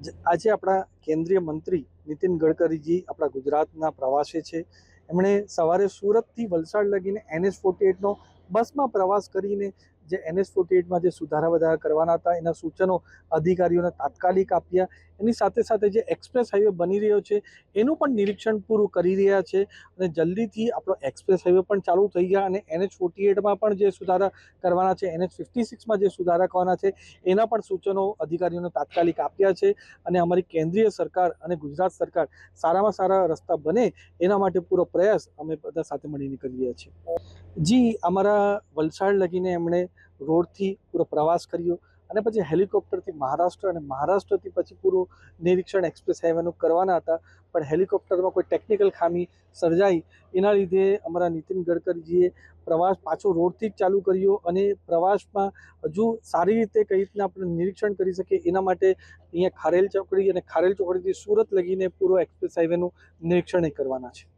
આજે આપણા કેન્દ્રીય મંત્રી નીતિન ગડકરીજી આપણા ગુજરાતના પ્રવાસે છે. એમણે સવારે સુરતથી વલસાડ લગીને એનએસ ફોર્ટી એટનો બસમાં પ્રવાસ કરીને જે એનએસ ફોર્ટી એટમાં જે સુધારા વધારા કરવાના હતા, એના સૂચનો અધિકારીઓને તાત્કાલિક આપ્યા. એની સાથે સાથે જે એક્સપ્રેસ હાઈવે બની રહ્યો છે, એનું પણ નિરીક્ષણ પૂરું કરી રહ્યા છે અને જલ્દીથી આપણો એક્સપ્રેસ હાઈવે પણ ચાલુ થઈ ગયા અને એનએચ ફોર્ટી એટમાં પણ જે સુધારા કરવાના છે એનએચ ફિફ્ટી સિક્સમાં જે સુધારા કરવાના છે, એના પણ સૂચનો અધિકારીઓને તાત્કાલિક આપ્યા છે અને અમારી કેન્દ્રીય સરકાર અને ગુજરાત સરકાર સારામાં સારા રસ્તા બને એના માટે પૂરો પ્રયાસ અમે બધા સાથે મળીને કરી રહ્યા છીએ. જી, અમારા વલસાડ લગીને એમણે રોડથી પૂરો પ્રવાસ કર્યો અને પછી હેલિકોપ્ટરથી મહારાષ્ટ્ર અને મહારાષ્ટ્રથી પછી પૂરું નિરીક્ષણ એક્સપ્રેસ હાઈવેનું કરવાના હતા. પણ હેલિકોપ્ટરમાં કોઈ ટેકનિકલ ખામી સર્જાઈ. એના લીધે અમારા નીતિન ગડકરીજીએ પ્રવાસ પાછો રોડથી જ ચાલુ કર્યો અને પ્રવાસમાં હજુ સારી રીતે કઈ રીતના આપણે નિરીક્ષણ કરી શકીએ એના માટે અહીંયા ખારેલ ચોકડી અને ખારેલ ચોકડીથી સુરત લગીને પૂરો એક્સપ્રેસ હાઈવેનું નિરીક્ષણ કરવાના છે.